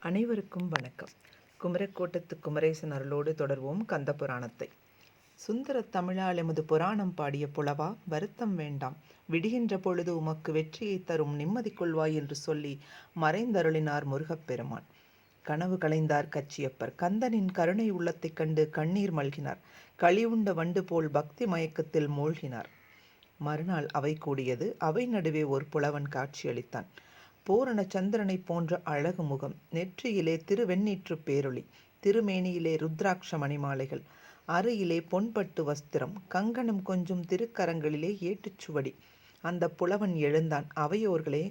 அனைவருக்கும் வணக்கம். குமரக்கோட்டத்து குமரேசன் அருளோடு தொடர்வோம் கந்த புராணத்தை சுந்தர தமிழால் எமது புராணம் பாடிய புலவா வருத்தம் வேண்டாம். விடுகின்ற பொழுது உமக்கு வெற்றியை தரும் நிம்மதி கொள்வாய் என்று சொல்லி மறைந்தருளினார் முருகப்பெருமான். கனவு கலைந்தார் கச்சியப்பர். கந்தனின் கருணை உள்ளத்தைக் கண்டு கண்ணீர் மல்கினார். களிவுண்ட வண்டு போல் பக்தி மயக்கத்தில் மூழ்கினார். மறுநாள் அவை கூடியது அவை நடுவே ஒரு புலவன் காட்சியளித்தான். பூரண சந்திரனைப் போன்ற அழகு முகம் நெற்றியிலே திருவெண்ணீற்று பேரொளி திருமேனியிலே ருத்ராட்ச மணிமாலைகள் அருகிலே பொன்பட்டு வஸ்திரம் கங்கணம் கொஞ்சம் திருக்கரங்களிலே ஏட்டுச்சுவடி அந்த புலவன் எழுந்தான் அவையோர்களே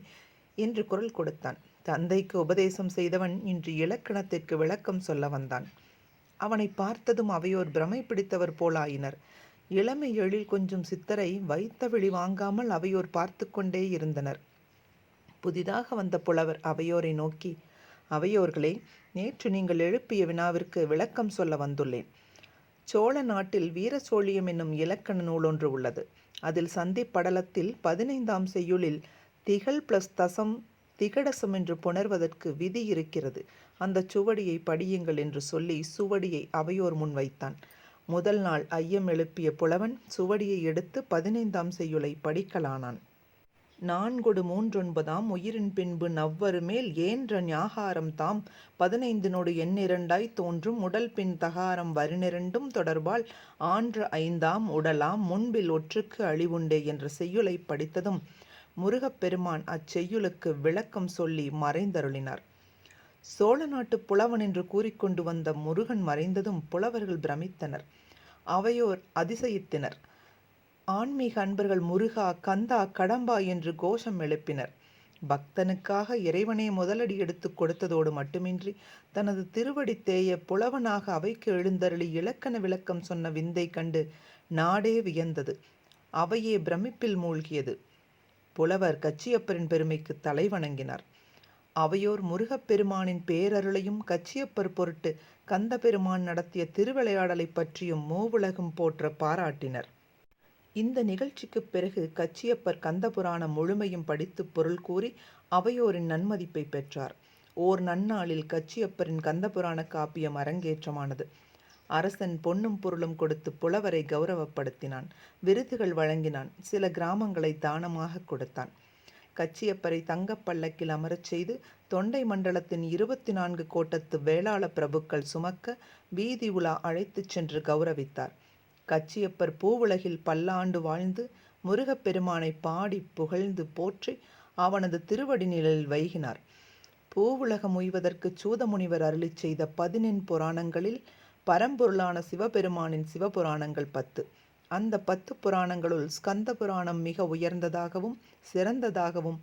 என்று குரல் கொடுத்தான். தந்தைக்கு உபதேசம் செய்தவன் இன்று இலக்கணத்திற்கு விளக்கம் சொல்ல வந்தான். அவனை பார்த்ததும் அவையோர் பிரமை பிடித்தவர் போலாயினர். இளமை எழில் கொஞ்சம் சித்தரை வைத்த விழி வாங்காமல் அவையோர் பார்த்து கொண்டே இருந்தனர். புதிதாக வந்த புலவர் அவையோரை நோக்கி அவையோர்களே நேற்று நீங்கள் எழுப்பிய வினாவிற்கு விளக்கம் சொல்ல வந்துள்ளேன். சோழ நாட்டில் வீர சோழியம் என்னும் இலக்கண நூல் ஒன்று உள்ளது. அதில் சந்தி படலத்தில் பதினைந்தாம் செய்யுளில் திகழ் பிளஸ் தசம் திகடசம் என்று புணர்வதற்கு விதி இருக்கிறது. அந்த சுவடியை படியுங்கள் என்று சொல்லி சுவடியை அவையோர் முன் வைத்தான். முதல் நாள் ஐயம் எழுப்பிய புலவன் சுவடியை எடுத்து பதினைந்தாம் செய்யுளை படிக்கலானான். நான்கொடு மூன்றொன்பதாம் உயிரின் பின்பு நவ்வருமேல் ஏன்ற ஞாகாரம் தாம். பதினைந்தினோடு எண்ணிரண்டாய் தோன்றும் உடல் பின் தகாரம் வருணிரண்டும் தொடர்பால் ஆன்ற ஐந்தாம் உடலாம் முன்பில் ஒற்றுக்கு அழிவுண்டே என்ற செய்யுளை படித்ததும் முருகப்பெருமான் அச்செய்யுளுக்கு விளக்கம் சொல்லி மறைந்தருளினார். சோழ நாட்டு புலவன் என்று கூறிக்கொண்டு வந்த முருகன் மறைந்ததும் புலவர்கள் பிரமித்தனர். அவையோர் அதிசயித்தனர். ஆன்மீக அன்பர்கள் முருகா கந்தா கடம்பா என்று கோஷம் எழுப்பினர். பக்தனுக்காக இறைவனே முதலடி எடுத்து கொடுத்ததோடு மட்டுமின்றி தனது திருவடி தேய புலவனாக அவைக்கு எழுந்தருளி இலக்கண விளக்கம் சொன்ன விந்தை கண்டு நாடே வியந்தது. அவையே பிரமிப்பில் மூழ்கியது. புலவர் கச்சியப்பரின் பெருமைக்கு தலை வணங்கினார். அவையோர் முருகப்பெருமானின் பேரருளையும் கச்சியப்பர் பொருட்டு கந்த பெருமான் நடத்திய திருவிளையாடலை பற்றியும் மூவுலகம் போற்ற பாராட்டினர். இந்த நிகழ்ச்சிக்குப் பிறகு கச்சியப்பர் கந்தபுராணம் முழுமையும் படித்து பொருள் கூறி அவையோரின் நன்மதிப்பை பெற்றார். ஓர் நன்னாளில் கச்சியப்பரின் கந்தபுராண காப்பியம் அரங்கேற்றமானது. அரசன் பொன்னும் பொருளும் கொடுத்து புலவரை கௌரவப்படுத்தினான். விருதுகள் வழங்கினான். சில கிராமங்களை தானமாக கொடுத்தான். கச்சியப்பரை தங்கப்பல்லக்கில் அமரச் செய்து தொண்டை மண்டலத்தின் இருபத்தி நான்கு கோட்டத்து வேளாள பிரபுக்கள் சுமக்க வீதி உலா அழைத்துச் சென்று கௌரவித்தார். கச்சியப்பர் பூவுலகில் பல்லாண்டு வாழ்ந்து முருகப்பெருமானை பாடி புகழ்ந்து போற்றி அவனது திருவடி நிழலில் வைகினார். பூவுலகம் உய்வதற்கு சூதமுனிவர் அருளி செய்த பதினெண் புராணங்களில் பரம்பொருளான சிவபெருமானின் சிவபுராணங்கள் பத்து. அந்த பத்து புராணங்களுள் ஸ்கந்த புராணம் மிக உயர்ந்ததாகவும் சிறந்ததாகவும்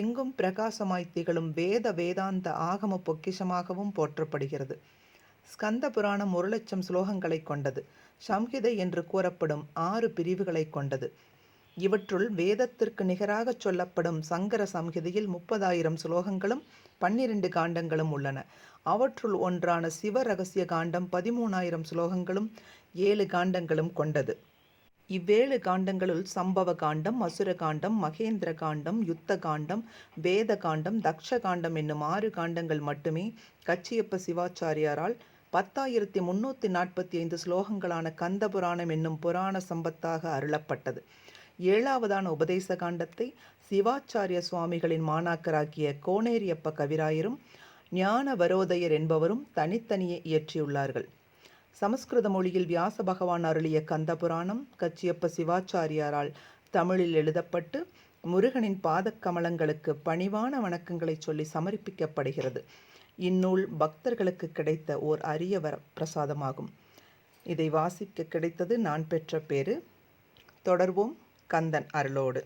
எங்கும் பிரகாசமாய் திகழும் வேத வேதாந்த ஆகம பொக்கிஷமாகவும் போற்றப்படுகிறது. ஸ்கந்த புராணம் ஒரு லட்சம் ஸ்லோகங்களை கொண்டது. சம்ஹிதை என்று கூறப்படும் ஆறு பிரிவுகளை கொண்டது. இவற்றுள் வேதத்திற்கு நிகராக சொல்லப்படும் சங்கர சம்ஹிதையில் முப்பதாயிரம் ஸ்லோகங்களும் பன்னிரண்டு காண்டங்களும் உள்ளன. அவற்றுள் ஒன்றான சிவ ரகசிய காண்டம் பதிமூணாயிரம் ஸ்லோகங்களும் ஏழு காண்டங்களும் கொண்டது. இவ்வேழு காண்டங்களுள் சம்பவ காண்டம் அசுர காண்டம் மகேந்திர காண்டம் யுத்த காண்டம் வேத காண்டம் தக்ஷ காண்டம் என்னும் ஆறு காண்டங்கள் மட்டுமே கச்சியப்ப சிவாச்சாரியாரால் பத்தாயிரத்தி முன்னூற்றி நாற்பத்தி ஐந்து ஸ்லோகங்களான கந்த புராணம் என்னும் புராண சம்பத்தாக அருளப்பட்டது. ஏழாவதான உபதேச காண்டத்தை சிவாச்சாரிய சுவாமிகளின் மாணாக்கராக்கிய கோனேரியப்ப கவிராயரும் ஞான வரோதயர் என்பவரும் தனித்தனியே இயற்றியுள்ளார்கள். சமஸ்கிருத மொழியில் வியாச பகவான் அருளிய கந்த புராணம் கச்சியப்ப சிவாச்சாரியாரால் தமிழில் எழுதப்பட்டு முருகனின் பாதக்கமலங்களுக்கு பணிவான வணக்கங்களை சொல்லி சமர்ப்பிக்கப்படுகிறது. இந்நூல் பக்தர்களுக்கு கிடைத்த ஓர் அரிய வர பிரசாதமாகும். இதை வாசிக்க கிடைத்தது நான் பெற்ற பேரு. தொடர்வோம் கந்தன் அருளோடு.